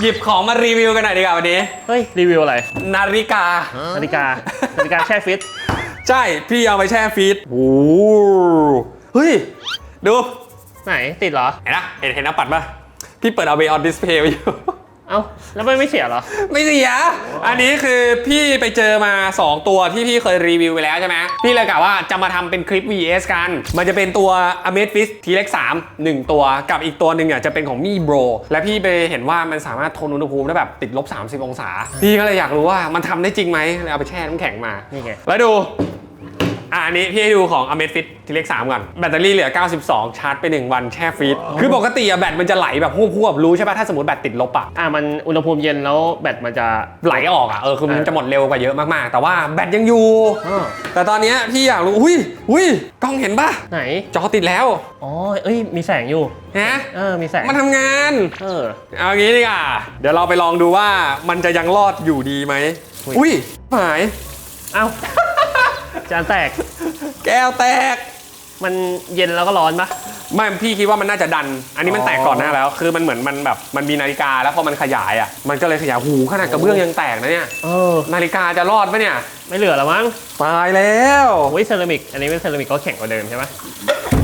หยิบของมารีวิวกันหน่อยดีกว่าวันนี้ เฮ้ย รีวิวอะไร นาฬิกา นาฬิกา นาฬิกาแช่ฟิตใช่ พี่เอาไปแช่ฟีดโอ้โหเฮ้ย ดู ไหนติดเหรอ เห็นนะเห็นเห็นน้ำปัดปะพี่เปิดเอาไปออนดิสเพย์ไว้อยู่ เอ้าแล้วไม่ไม่เสียเหรอ ไม่เสีย อันนี้คือพี่ไปเจอมา 2 ตัวที่พี่เคยรีวิวไปแล้วใช่ไหม พี่เลยกะว่าจะมาทำเป็นคลิป VS กัน มันจะเป็นตัว a m a z f i s T-Rex 3 1 ตัวกับอีกตัวหนึ่งเนี่ยจะเป็นของมี่โบรและพี่ไปเห็นว่ามันสามารถทนอุณหภูมิได้แบบติดลบ 30 องศา พี่ก็เลยอยากรู้ว่ามันทำได้จริงไหมเลยเอาไปแช่น้ำแข็งมา นี่ไง แล้วดู อะอันนี้พี่ให้ดูของ a m a z f i t ทีเล็ก3ก่อนแบตเตอรี่เหลือ 92 ชาร์จไป 1 วันแช่ฟรีดคือปกติอะแบตมันจะไหลแบบพวบๆรู้ใช่ป่ะถ้าสมมติแบตติดลบอะอะมันอุณหภูมิเย็นแล้วแบตมันจะ ไหลออกอะเออคือมันเออจะหมดเร็วกว่าเยอะมากๆ แต่ว่าแบตยังอยู่อ้อแต่ตอนเนี้ยพี่อยากรู้อุ้ยอุ้ยกล้องเห็นป่ะ ไหน จอติดแล้วอ๋อ เอ้ย มีแสงอยู่ฮะเออ มีแสง มันทำงาน เออ เอางี้ดีกว่า เดี๋ยวเราไปลองดูว่ามันจะยังรอดอยู่ดีไหม อุ๊ยอุ้ยหาย เอ้า จานแตก แก้วแตก มันเย็นแล้วก็ร้อนปะ ไม่พี่คิดว่ามันน่าจะดัน อันนี้มันอ๋อแตกก่อนหน้าแล้ว คือมันเหมือนมันแบบมันมีนาฬิกาแล้วพอมันขยายอะมันก็เลยขยายหูขนาดกระเบื้องยังแตกนะเนี่ยเออ นาฬิกาจะรอดปะเนี่ยไม่เหลือแล้วมั้งตายแล้วโอ้ยเซรามิก อันนี้เป็นเซรามิกก็แข็งกว่าเดิมใช่ไหม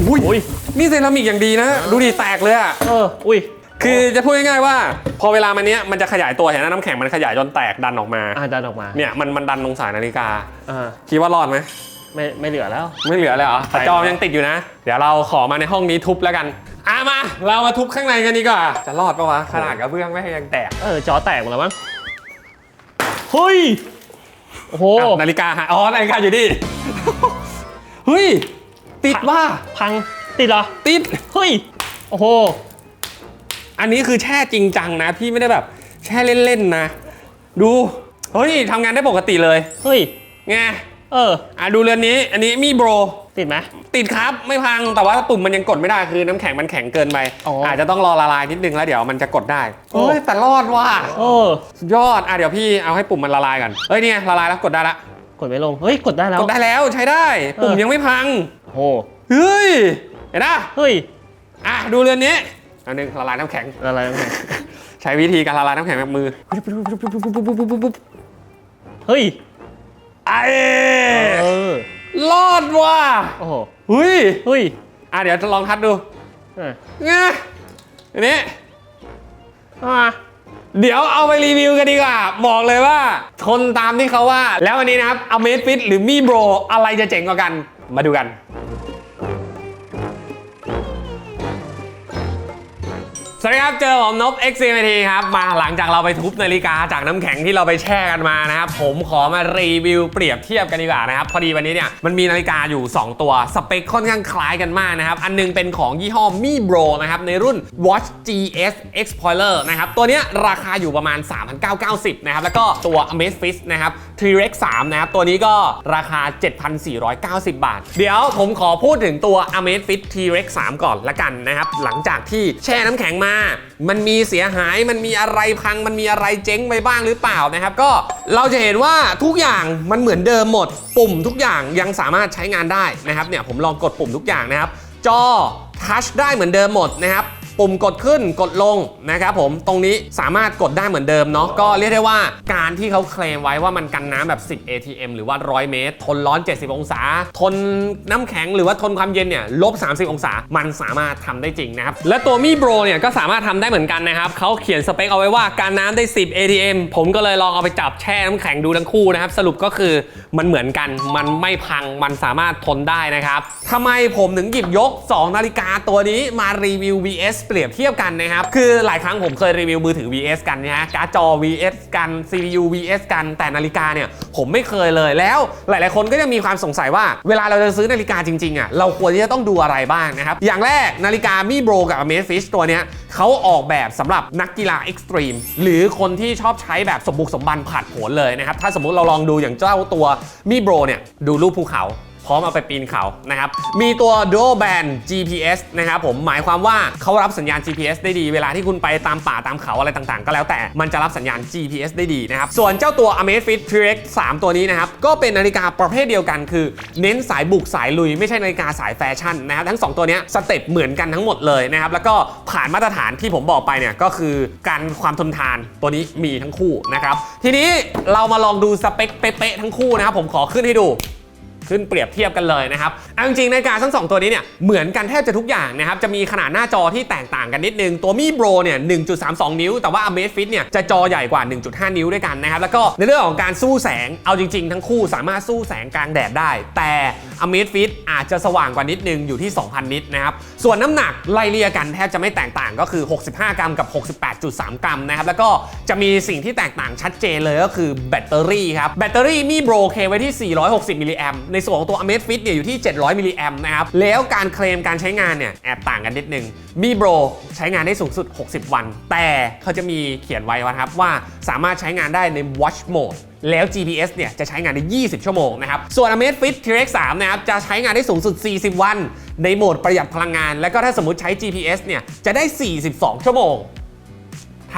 อุ้ยอุ้ยนี่เซรามิกอย่างดีนะ ดูดิแตกเลยอะ เออ อุ้ย คือจะพูดง่ายๆว่า พอเวลามันเนี้ยมันจะขยายตัวเห็นไหมน้ำแข็งมันขยายจนแตกดันออกมา อ่าดันออกมาเนี่ยมันมันดันลงสายนาฬิกา อ่าคิดว่ารอดไหม ไม่ไม่เหลือแล้ว ไม่เหลือเลยเหรอใช่แต่จอมยังติดอยู่นะ เดี๋ยวเราขอมาในห้องนี้ทุบแล้วกัน อะมา เรามาทุบข้างในกันดีกว่า จะรอดปะวะ ขนาดกระเบื้องไม่ยังแตกเออจอแตกหมดแล้วมั้งเฮ้ยโอ้โหอะนาฬิกาหายอ๋อ นาฬิกาอยู่นี่เฮ้ย ติดว่าพังติดเหรอ ติด เฮ้ยโอ้โห อันนี้คือแช่จริงจังนะพี่ไม่ได้แบบ แช่เล่นๆนะ ดูเฮ้ยทำงานได้ปกติเลยเฮ้ยไงเอออะดูเรือนนี้ อันนี้มีโบรติดไหมติดครับไม่พังแต่ว่าปุ่มมันยังกดไม่ได้คือน้ำแข็งมันแข็งเกินไปอ๋อออาจจะต้องรอละลายนิดนึงแล้วเดี๋ยวมันจะกดได้โอ้เฮ้ยแต่รอดว่ะเออสุดยอดอะเดี๋ยวพี่เอาให้ปุ่มมันละลายก่อนเฮ้ยเนี่ยละลายแล้วกดได้ละกดไม่ลงเฮ้ยกดได้แล้วกดได้แล้วใช้ได้ ปุ่มเออยังไม่พังโอ้โหเฮ้ยเห็นปะเฮ้ยอะดูเรือนนี้ อันหนึงละลายน้ำแข็งอะไรวะเนี่ยใช้วิธีการละลายน้ำแข็งแบบมือ เฮ้ยไอ้เออรอดว่ะโอ้โหเฮ้ยเฮ้ยอะเดี๋ยวจะลองทัดดูเออไงอันนี้อ่าเดี๋ยวเอาไปรีวิวกันดีกว่า บอกเลยว่า ทนตามที่เขาว่า แล้ววันนี้นะครับ Amazfit หรือ Mi Bro อะไรจะเจ๋งกว่ากัน มาดูกัน สวัสดีครับ เจอผมนบ x m t ครับ มาหลังจากเราไปทุบนาฬิกาจากน้ำแข็งที่เราไปแช่กันมานะครับผมขอมารีวิวเปรียบเทียบกันดีกว่านะครับ พอดีวันนี้เนี่ยมันมีนาฬิกาอยู่ 2 ตัว สเปคค่อนข้างคล้ายกันมากนะครับ อันหนึงเป็นของยี่ห้อ Mi Bro นะครับ ในรุ่น Watch GS Explorer นะครับ ตัวเนี้ยราคาอยู่ประมาณ 3,990 นะครับ แล้วก็ตัว Amazfit นะครับ T-Rex 3นะครับ ตัวนี้ก็ราคา 7,490 บาท เดี๋ยวผมขอพูดถึงตัว Amazfit T-Rex 3 ก่อนละกันนะครับหลังจากที่แช่น้ำแข็งมามันมีเสียหายมันมีอะไรพังมันมีอะไรเจ๊งไปบ้างหรือเปล่านะครับ ก็เราจะเห็นว่าทุกอย่างมันเหมือนเดิมหมด ปุ่มทุกอย่างยังสามารถใช้งานได้นะครับเนี่ยผมลองกดปุ่มทุกอย่างนะครับ จอทัชได้เหมือนเดิมหมดนะครับ ปุ่มกดขึ้นกดลงนะครับผมตรงนี้สามารถกดได้เหมือนเดิมเนาะก็เรียกได้ว่าการที่เขาเคลมไว้ว่ามันกันน้ำแบบ 10 ATM หรือว่า 100 เมตร ทนร้อน 70 องศา ทนน้ำแข็งหรือว่าทนความเย็นเนี่ยลบ 30 องศา มันสามารถทำได้จริงนะครับ และตัวมีโบรเนี่ยก็สามารถทำได้เหมือนกันนะครับเขาเขียนสเปคเอาไว้ว่าการน้ำได้ 10 ATM ผมก็เลยลองเอาไปจับแช่น้ำแข็งดูทั้งคู่นะครับ สรุปก็คือมันเหมือนกันมันไม่พังมันสามารถทนได้นะครับทำไมผมถึงหยิบยก 2 นาฬิกาตัวนี้มารีวิว VS เปรียบเทียบกันนะครับ คือหลายครั้งผมเคยรีวิวมือถือ VS กันนะฮะการ์ดจอ VS กัน CPU VS กันแต่นาฬิกาเนี่ยผมไม่เคยเลยแล้วหลาย ๆ คนก็จะมีความสงสัยว่า เวลาเราจะซื้อนาฬิกาจริง ๆ อะ เราควรที่จะต้องดูอะไรบ้างนะครับ อย่างแรกนาฬิกามีโบรกับ Amazfit ตัวเนี้ยเขาออกแบบสำหรับนักกีฬาเอ็กซ์ตรีมหรือคนที่ชอบใช้แบบสมบุกสมบันผัดโผนเลยนะครับ ถ้าสมมุติเราลองดูอย่างเจ้าตัวมีโบรเนี่ยดูรูปภูเขา พร้อมเอาไปปีนเขานะครับ มีตัว dual band GPS นะครับผมหมายความว่าเขารับสัญญาณ GPS ได้ดีเวลาที่คุณไปตามป่าตามเขาอะไรต่างๆ ก็แล้วแต่มันจะรับสัญญาณ GPS ได้ดีนะครับ ส่วนเจ้าตัว Amazfit T-Rex 3 ตัวนี้นะครับ ก็เป็นนาฬิกาประเภทเดียวกันคือ เน้นสายบุกสายลุย ไม่ใช่นาฬิกาสายแฟชั่นนะครับทั้ง 2 ตัวนี้สเต็ปเหมือนกันทั้งหมดเลยนะครับแล้วก็ผ่านมาตรฐานที่ผมบอกไปเนี่ยก็คือการความทนทานตัวนี้มีทั้งคู่นะครับทีนี้เรามาลองดูสเปคเป๊ะๆทั้งคู่นะครับผมขอขึ้นให้ดู ขึ้นเปรียบเทียบกันเลยนะครับเอาจริงๆนาฬิกาทั้ง 2 ตัวนี้เนี่ยเหมือนกันแทบจะทุกอย่างนะครับจะมีขนาดหน้าจอที่แตกต่างกันนิดนึง ตัวมีโบรเนี่ย1.32 นิ้ว แต่ว่า Amazfit เนี่ยจะจอใหญ่กว่า 1.5 นิ้วด้วยกันนะครับแล้วก็ในเรื่องของการสู้แสงเอาจริง ๆ ทั้งคู่สามารถสู้แสงกลางแดดได้ แต่ Amazfit อาจจะสว่างกว่านิดนึงอยู่ที่ 2,000 นิตนะครับส่วนน้ำหนักไล่เลี่ยกันแทบจะไม่แตกต่างก็คือ 65 กรัมกับ 68.3 กรัมนะครับแล้วก็จะมีสิ่งที่แตกต่างชัดเจนเลยก็คือแบตเตอรี่ครับแบตเตอรี่มีโบรเคไว้ที่ 460มิลลิแอมในในส่วนของตัว Amazfit เนี่ยอยู่ที่ 700มิลลิแอมนะครับ แล้วการเคลมการใช้งานเนี่ยแอบต่างกันนิดนึงมีโบรใช้งานได้สูงสุด 60 วัน แต่เขาจะมีเขียนไว้ว่าครับว่าสามารถใช้งานได้ใน watch mode แล้ว GPS เนี่ยจะใช้งานได้ 20 ชั่วโมงนะครับ ส่วน Amazfit T-Rex 3 นะครับ จะใช้งานได้สูงสุด 40 วัน ในโหมดประหยัดพลังงาน แล้วก็ถ้าสมมติใช้ GPS เนี่ย จะได้ 42 ชั่วโมง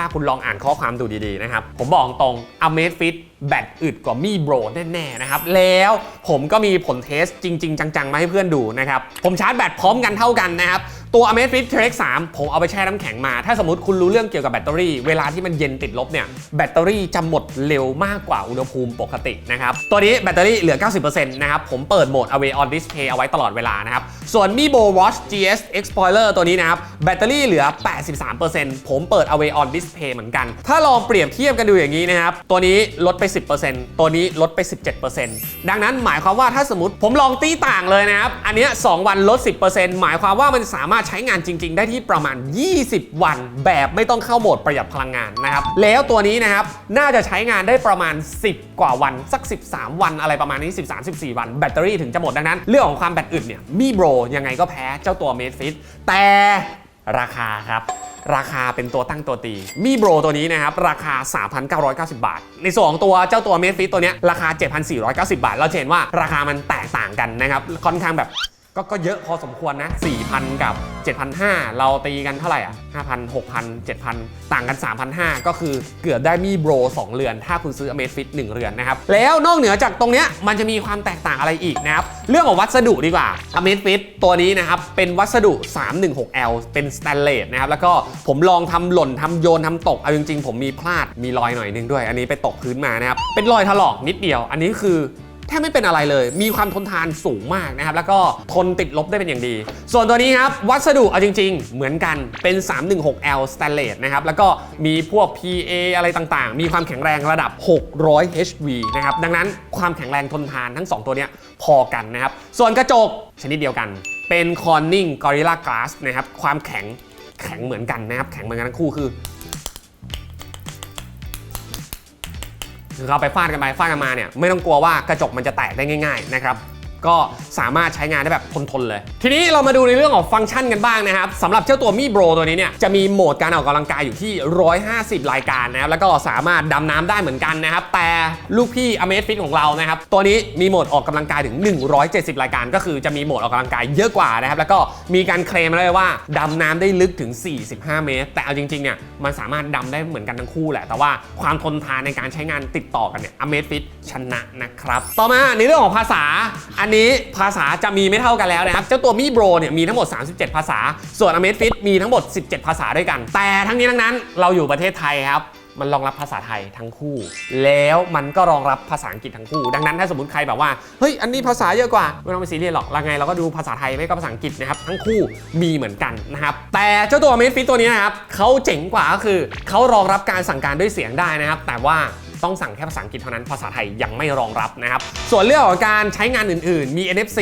าคุณลองอ่านข้อความดูดีๆนะครับ ผมบอกตรง Amazfit แบตอึดกว่ามีโบรแน่ๆนะครับ แล้วผมก็มีผลเทสจริง ๆ จังๆ มาให้เพื่อนดูนะครับ ผมชาร์จแบตพร้อมกันเท่ากันนะครับ ตัว Amazfit T-Rex 3 ผมเอาไปแช่น้ำแข็งมา ถ้าสมมติคุณรู้เรื่องเกี่ยวกับแบตเตอรี่ เวลาที่มันเย็นติดลบเนี่ย แบตเตอรี่จะหมดเร็วมากกว่าอุณหภูมิปกตินะครับ ตัวนี้แบตเตอรี่เหลือ 90%นะครับ ผมเปิดโหมด Away on Display เอาไว้ตลอดเวลานะครับ ส่วน Mi Bo Watch GS Explorer ตัวนี้นะครับ แบตเตอรี่เหลือ 83%ผมเปิด Away on Display เหมือนกัน ถ้าลองเปรียบเทียบกันดูอย่างนี้นะครับ ตัวนี้ลดไป 10%ตัวนี้ลดไป 17%ดังนั้นหมายความว่าถ้าสมมติผมลองตีต่างเลยนะครับ อันเนี้ย2วันลด 10%หมายความว่ามันสามารถใช้งานจริง ๆ ได้ที่ประมาณ 20 วัน แบบไม่ต้องเข้าโหมดประหยัดพลังงานนะครับ แล้วตัวนี้นะครับ น่าจะใช้งานได้ประมาณ 10 กว่าวันสัก 13 วันอะไรประมาณนี้ 13-14 วันแบตเตอรี่ถึงจะหมดดังนั้น เรื่องของความแบตอึดเนี่ยมีโบรยังไงก็แพ้เจ้าตัว Amazfit แต่ราคาครับราคาเป็นตัวตั้งตัวตี มีโบรตัวนี้นะครับ ราคา 3,990 บาท ในส่วนของตัวเจ้าตัวเมฟิตตัวเนี้ยราคา 7,490 บาท เราเห็นว่าราคามันแตกต่างกันนะครับ ค่อนข้างแบบ ก็ก็เยอะพอสมควรนะ 4,000 กับ 7,500 เราตีกันเท่าไหร่อะ 5,000 6,000 7,000 ต่างกัน 3,500 ก็คือเกือบได้มีโบร 2 เรือน ถ้าคุณซื้อ Amazfit 1 เรือนนะครับ แล้วนอกเหนือจากตรงเนี้ยมันจะมีความแตกต่างอะไรอีกนะครับ เรื่องของวัสดุดีกว่า Amazfit ตัวนี้นะครับ เป็นวัสดุ 316L เป็นสแตนเลสนะครับ แล้วก็ผมลองทำหล่นทำโยนทำตก เอาจริงๆ ผมมีพลาดมีรอยหน่อยนึงด้วย อันนี้ไปตกพื้นมานะครับ เป็นรอยถลอกนิดเดียว อันนี้คือ แทบไม่เป็นอะไรเลย มีความทนทานสูงมากนะครับ แล้วก็ทนติดลบได้เป็นอย่างดี ส่วนตัวนี้ครับ วัสดุเอาจริง ๆ เหมือนกันเป็น 316L Stainless นะครับ แล้วก็มีพวก PA อะไรต่างๆ มีความแข็งแรงระดับ 600 HV นะครับ ดังนั้นความแข็งแรงทนทานทั้ง 2 ตัวเนี้ยพอกันนะครับ ส่วนกระจกชนิดเดียวกัน เป็น Corning Gorilla Glass นะครับ ความแข็งแข็งเหมือนกันนะครับ แข็งเหมือนกันทั้งคู่คือ คือเขาไปฟาดกันไปฟาดกันมาเนี่ยไม่ต้องกลัวว่ากระจกมันจะแตกได้ง่ายๆนะครับ ก็สามารถใช้งานได้แบบทนๆเลย ทีนี้เรามาดูในเรื่องของฟังก์ชันกันบ้างนะครับสำหรับเจ้าตัวมีโบรตัวนี้เนี่ยจะมีโหมดการออกกำลังกายอยู่ที่ 150 รายการนะครับแล้วก็สามารถดำน้ำได้เหมือนกันนะครับแต่ลูกพี่ Amazfit ของเรานะครับตัวนี้มีโหมดออกกำลังกายถึง 170 รายการ ก็คือจะมีโหมดออกกำลังกายเยอะกว่านะครับแล้วก็มีการเคลมเลยว่าดำน้ำได้ลึกถึง 45 เมตร แต่เอาจริงๆเนี่ยมันสามารถดำได้เหมือนกันทั้งคู่แหละแต่ว่าความทนทานในการใช้งานติดต่อกันเนี่ย Amazfit ชนะนะครับต่อมาในเรื่องของภาษาอันนี้ภาษาจะมีไม่เท่ากันแล้วนะครับ เจ้าตัวมีโบรเนี่ยมีทั้งหมด 37 ภาษา ส่วน Amazfit มีทั้งหมด 17 ภาษาด้วยกัน แต่ทั้งนี้ทั้งนั้นเราอยู่ประเทศไทยครับมันรองรับภาษาไทยทั้งคู่ แล้วมันก็รองรับภาษาอังกฤษทั้งคู่ ดังนั้นถ้าสมมติใครแบบว่าเฮ้ยอันนี้ภาษาเยอะกว่าไม่ต้องไปซีเรียสหรอกแล้วไงเราก็ดูภาษาไทยไม่ก็ภาษาอังกฤษนะครับทั้งคู่มีเหมือนกันนะครับแต่เจ้าตัว Amazfit ตัวนี้นะครับเขาเจ๋งกว่าก็คือเขารองรับการสั่งการด้วยเสียงได้นะครับ แต่ว่า ต้องสั่งแค่ภาษาอังกฤษเท่านั้นภาษาไทยยังไม่รองรับนะครับส่วนเรื่องของการใช้งานอื่นๆ มี NFC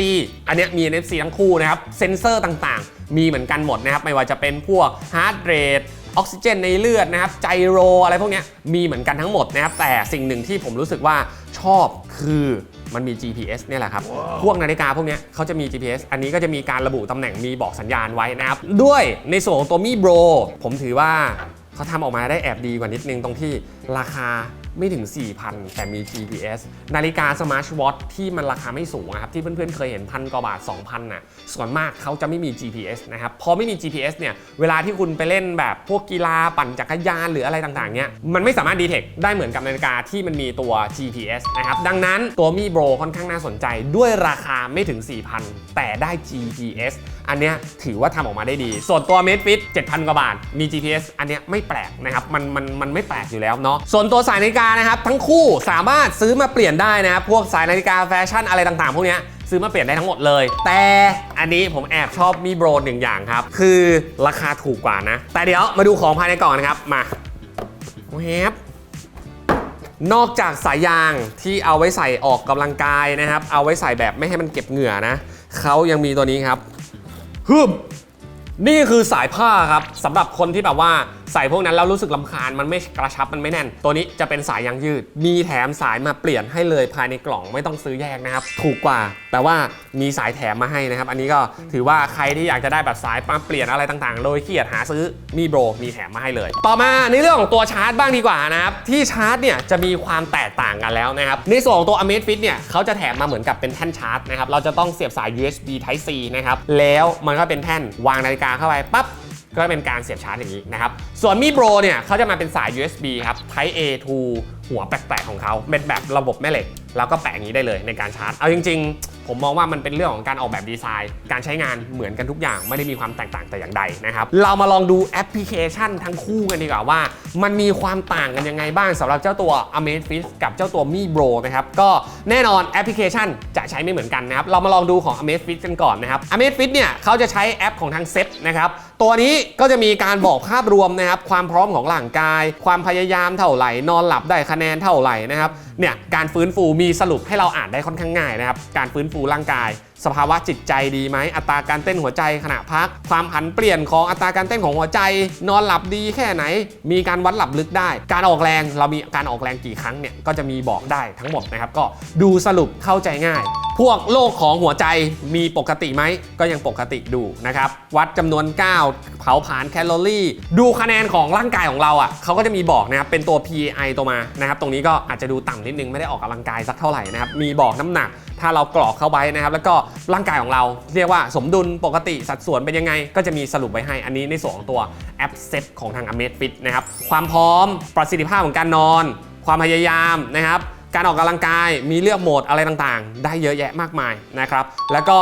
อันเนี้ยมี NFC ทั้งคู่นะครับเซ็นเซอร์ต่างๆ มีเหมือนกันหมดนะครับไม่ว่าจะเป็นพวก heart rate ออกซิเจนในเลือดนะครับไจโรอะไรพวกเนี้ยมีเหมือนกันทั้งหมดนะครับแต่สิ่งหนึ่งที่ผมรู้สึกว่าชอบคือมันมี GPS เนี่ยแหละครับ พวกนาฬิกาพวกเนี้ยเขาจะมี GPS อันนี้ก็จะมีการระบุตำแหน่งมีบอกสัญญาณไว้นะครับ ด้วยในส่วนของตัวมีโบรผมถือว่าเขาทำออกมาได้แอบดีกว่านิดนึงตรงที่ราคา ไม่ถึง 4,000 แต่มี GPS นาฬิกาสมาร์ทวอทที่มันราคาไม่สูงอะครับ ที่เพื่อนๆเคยเห็นพันกว่าบาท 2,000น่ะส่วนมากเขาจะไม่มี GPS นะครับ พอไม่มี GPS เนี่ย เวลาที่คุณไปเล่นแบบพวกกีฬาปั่นจักรยานหรืออะไรต่างๆเนี่ยมันไม่สามารถดีเทคได้เหมือนกับนาฬิกาที่มันมีตัว GPS นะครับ ดังนั้นตัวมีโบรค่อนข้างน่าสนใจด้วยราคาไม่ถึง 4,000 แต่ได้ GPS อันเนี้ยถือว่าทำออกมาได้ดี ส่วนตัว m a d e Fit 7,000 กว่าบาทมี GPS อันเนี้ยไม่แปลกนะครับมันมันมันไม่แปลกอยู่แล้วเนาะส่วนตัวสายนาฬิกานะครับทั้งคู่สามารถซื้อมาเปลี่ยนได้นะครับพวกสายนาฬิกาแฟชั่นอะไรต่างๆ พวกนี้ซื้อมาเปลี่ยนได้ทั้งหมดเลย แต่อันนี้ผมแอบชอบมีโบรหนึ่งอย่างครับ คือราคาถูกกว่านะ แต่เดี๋ยวมาดูของภายในกล่องนะครับ มาแวบนอกจากสายยางที่เอาไว้ใส่ออกกำลังกายนะครับ เอาไว้ใส่แบบไม่ให้มันเก็บเหงื่อนะเขายังมีตัวนี้ครับฮึมนี่คือสายผ้าครับสำหรับคนที่แบบว่า ใส่พวกนั้นแล้วรู้สึกลำคาญมันไม่กระชับมันไม่แน่น ตัวนี้จะเป็นสายยางยืด มีแถมสายมาเปลี่ยนให้เลยภายในกล่องไม่ต้องซื้อแยกนะครับ ถูกกว่า แต่ว่ามีสายแถมมาให้นะครับ อันนี้ก็ถือว่าใครที่อยากจะได้แบบสายมาเปลี่ยนอะไรต่างๆ โดยเกียจหาซื้อมีโบรมีแถมมาให้เลย ต่อมาในเรื่องของตัวชาร์จบ้างดีกว่านะครับที่ชาร์จเนี่ยจะมีความแตกต่างกันแล้วนะครับในส่วนของตัว Amazfit เนี่ยเขาจะแถมมาเหมือนกับเป็นแท่นชาร์จนะครับเราจะต้องเสียบสาย USB Type C นะครับแล้วมันก็เป็นแท่นวางนาฬิกาเข้าไปปั๊บ ก็เป็นการเสียบชาร์จอย่างนี้นะครับ ส่วนมีโปรเนี่ยเขาจะมาเป็นสาย USB ครับ Type A to หัวแปลกๆของเขาเป็นแบบระบบแม่เหล็ก แล้วก็แปะอย่างนี้ได้เลยในการชาร์จ เอาจริง ๆ ผมมองว่ามันเป็นเรื่องของการออกแบบดีไซน์ การใช้งานเหมือนกันทุกอย่างไม่ได้มีความแตกต่างแต่อย่างใดนะครับ เรามาลองดูแอปพลิเคชันทั้งคู่กันดีกว่าว่า มันมีความต่างกันยังไงบ้างสำหรับเจ้าตัว Amazfit กับเจ้าตัว Mi Bro นะครับก็แน่นอนแอปพลิเคชันจะใช้ไม่เหมือนกันนะครับเรามาลองดูของ Amazfit กันก่อนนะครับ Amazfit เนี่ยเขาจะใช้แอปของทางเซ็ตนะครับ ตัวนี้ก็จะมีการบอกภาพรวมนะครับ ความพร้อมของร่างกาย ความพยายามเท่าไหร่ นอนหลับได้คะแนนเท่าไหร่นะครับ เนี่ยการฟื้นฟูมีสรุปให้เราอ่านได้ค่อนข้างง่ายนะครับ การฟื้นฟูร่างกาย สภาวะจิตใจดีไหม อัตราการเต้นหัวใจขณะพัก ความผันเปลี่ยนของอัตราการเต้นของหัวใจ นอนหลับดีแค่ไหน มีการวัดหลับลึกได้ การออกแรง เรามีการออกแรงกี่ครั้งเนี่ย ก็จะมีบอกได้ทั้งหมดนะครับ ก็ดูสรุปเข้าใจง่าย พวกโรคของหัวใจมีปกติไหม ก็ยังปกติดูนะครับ วัดจำนวนก้าวเผาผลาญแคลอรี่ ดูคะแนนของร่างกายของเราอะเขาก็จะมีบอกนะครับเป็นตัว PAI ตัวมานะครับ ตรงนี้ก็อาจจะดูต่ำนิดนึงไม่ได้ออกกำลังกายสักเท่าไหร่นะครับ มีบอกน้ำหนักถ้าเรากรอกเข้าไปนะครับ แล้วก็ร่างกายของเราเรียกว่าสมดุลปกติสัดส่วนเป็นยังไง ก็จะมีสรุปไว้ให้อันนี้ในส่วนของตัวแอปเซตของทาง Amazfit นะครับความพร้อมประสิทธิภาพของการนอน ความพยายามนะครับ การออกกำลังกายมีเลือกโหมดอะไรต่างๆ ได้เยอะแยะมากมายนะครับ แล้วก็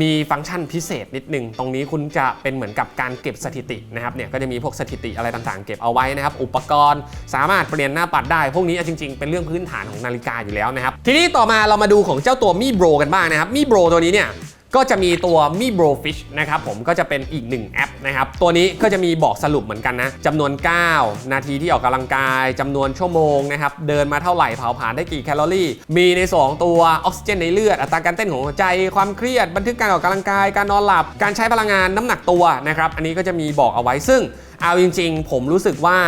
มีฟังก์ชันพิเศษนิดนึง ตรงนี้คุณจะเป็นเหมือนกับการเก็บสถิตินะครับเนี่ยก็จะมีพวกสถิติอะไรต่างๆ เก็บเอาไว้นะครับ อุปกรณ์สามารถเปลี่ยนหน้าปัดได้ พวกนี้จริงๆ เป็นเรื่องพื้นฐานของนาฬิกาอยู่แล้วนะครับ ทีนี้ต่อมาเรามาดูของเจ้าตัวมีโบรกันบ้างนะครับมีโบรตัวนี้เนี่ย ก็จะมีตัว Mi Bro Fish นะครับผมก็จะเป็นอีกหนึ่งแอปนะครับตัวนี้ก็จะมีบอกสรุปเหมือนกันนะจำนวนก้าวนาทีที่ออกกำลังกายจำนวนชั่วโมงนะครับเดินมาเท่าไหร่เผาผลาญได้กี่แคลอรี่ มีในสองตัวออกซิเจนในเลือดอัตราการเต้นของหัวใจความเครียด บันทึกการออกกำลังกาย การนอนหลับ การใช้พลังงานน้ำหนักตัวนะครับอันนี้ก็จะมีบอกเอาไว้ซึ่งเอาจริง ๆ ผมรู้สึกว่า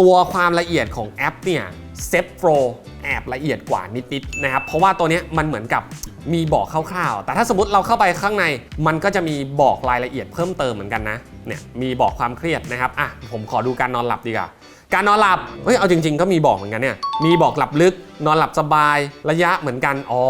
ตัวความละเอียดของแอปเนี่ยเซฟโ o แอบละเอียดกว่านิดๆนะครับเพราะว่าตัวนี้มันเหมือนกับมีบอกคร่าวๆ แต่ถ้าสมมติเราเข้าไปข้างใน มันก็จะมีบอกรายละเอียดเพิ่มเติมเหมือนกันนะเนี่ยมีบอกความเครียดนะครับอะผมขอดูการนอนหลับดีกว่าการนอนหลับ เฮ้ย เอาจริง ๆ ก็มีบอกเหมือนกันเนี่ย มีบอกหลับลึก นอนหลับสบาย ระยะเหมือนกัน อ๋อ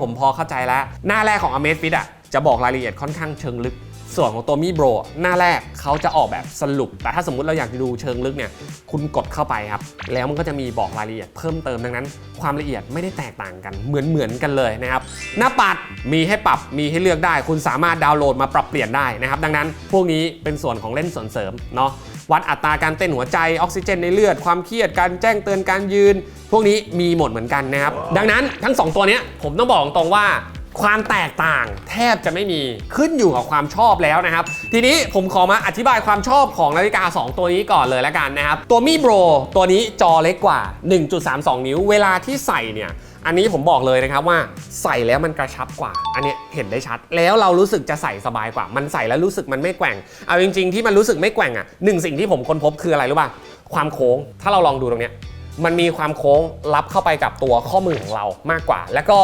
ผมพอเข้าใจแล้ว หน้าแรกของ Amazfit อะ จะบอกรายละเอียดค่อนข้างเชิงลึก ส่วนของตัวมีโบรหน้าแรกเขาจะออกแบบสรุป แต่ถ้าสมมติเราอยากจะดูเชิงลึกเนี่ยคุณกดเข้าไปครับ แล้วมันก็จะมีบอกรายละเอียดเพิ่มเติมดังนั้น ความละเอียดไม่ได้แตกต่างกันเหมือนเหมือนกันเลยนะครับหน้าปัดมีให้ปรับมีให้เลือกได้ คุณสามารถดาวน์โหลดมาปรับเปลี่ยนได้นะครับดังนั้นพวกนี้เป็นส่วนของเล่นส่วนเสริมเนาะวัดอัตราการเต้นหัวใจออกซิเจนในเลือดความเครียดการแจ้งเตือนการยืน พวกนี้มีหมดเหมือนกันนะครับดังนั้นทั้ง 2 ตัวเนี้ยผมต้องบอกตรงว่า ความแตกต่างแทบจะไม่มีขึ้นอยู่กับความชอบแล้วนะครับ ทีนี้ผมขอมาอธิบายความชอบของนาฬิกา 2 ตัวนี้ก่อนเลยแล้วกันนะครับ ตัวมีโบรตัวนี้จอเล็กกว่า 1.32 นิ้ว เวลาที่ใส่เนี่ยอันนี้ผมบอกเลยนะครับว่าใส่แล้วมันกระชับกว่า อันเนี้ยเห็นได้ชัด แล้วเรารู้สึกจะใส่สบายกว่า มันใส่แล้วรู้สึกมันไม่แกว่ง เอาจริง ๆ ที่มันรู้สึกไม่แกว่งอะหนึ่งสิ่งที่ผมค้นพบคืออะไรรู้ป่ะความโค้ง ถ้าเราลองดูตรงเนี้ย มันมีความโค้งรับเข้าไปกับตัวข้อมือของเรามากกว่า แล้วก็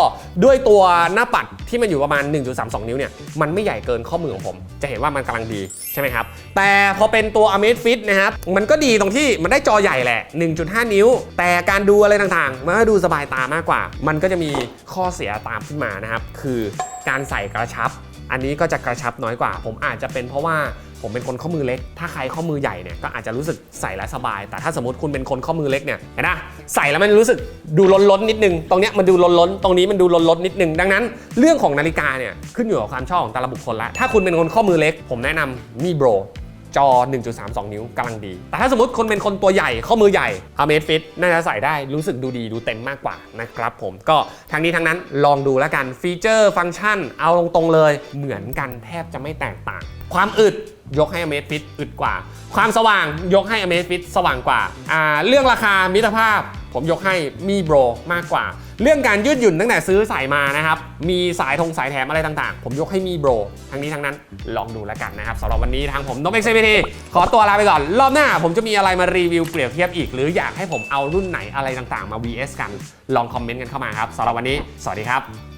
ด้วยตัวหน้าปัดที่มันอยู่ประมาณ 1.32 นิ้วเนี่ยมันไม่ใหญ่เกินข้อมือของผม จะเห็นว่ามันกำลังดีใช่ไหมครับ แต่พอเป็นตัว Amazfit นะครับมันก็ดีตรงที่มันได้จอใหญ่แหละ 1.5 นิ้ว แต่การดูอะไรต่างๆ มันก็ดูสบายตามากกว่า มันก็จะมีข้อเสียตามขึ้นมานะครับคือการใส่กระชับ อันนี้ก็จะกระชับน้อยกว่า ผมอาจจะเป็นเพราะว่าผมเป็นคนข้อมือเล็ก ถ้าใครข้อมือใหญ่เนี่ยก็อาจจะรู้สึกใส่แล้วสบาย แต่ถ้าสมมติคุณเป็นคนข้อมือเล็กเนี่ยเห็นปะใส่แล้วมันรู้สึกดูล้นล้นนิดนึง ตรงเนี้ยมันดูล้นล้นตรงนี้มันดูล้นล้นนิดนึง ดังนั้น เรื่องของนาฬิกาเนี่ยขึ้นอยู่กับความชอบของแต่ละบุคคลละ ถ้าคุณเป็นคนข้อมือเล็ก ผมแนะนำมีโบร จอ 1.32 นิ้วกำลังดี แต่ถ้าสมมติคนเป็นคนตัวใหญ่ ข้อมือใหญ่อเมทฟิตน่าจะใส่ได้รู้สึกดูดีดูเต็มมากกว่านะครับผมก็ทางนี้ทั้งนั้นลองดูแล้วกันฟีเจอร์ฟังก์ชัน เอาตรงๆเลย เหมือนกันแทบจะไม่แตกต่าง ความอึด ยกให้ Amazfit อึดกว่า ความสว่างยกให้ Amazfit สว่างกว่าอ่า เรื่องราคามิตรภาพ ผมยกให้มีโบรมากกว่า เรื่องการยืดหยุ่นตั้งแต่ซื้อสายมานะครับ มีสายทงสายแถมอะไรต่างๆ ผมยกให้มีโบรทั้งนี้ทั้งนั้นลองดูแล้วกันนะครับสำหรับวันนี้ทางผมนกเอ็กซ์พีขอตัวลาไปก่อน รอบหน้า ผมจะมีอะไรมารีวิวเปรียบเทียบอีก หรืออยากให้ผมเอารุ่นไหนอะไรต่างๆ มา VS กันลองคอมเมนต์กันเข้ามาครับสำหรับวันนี้ สวัสดีครับ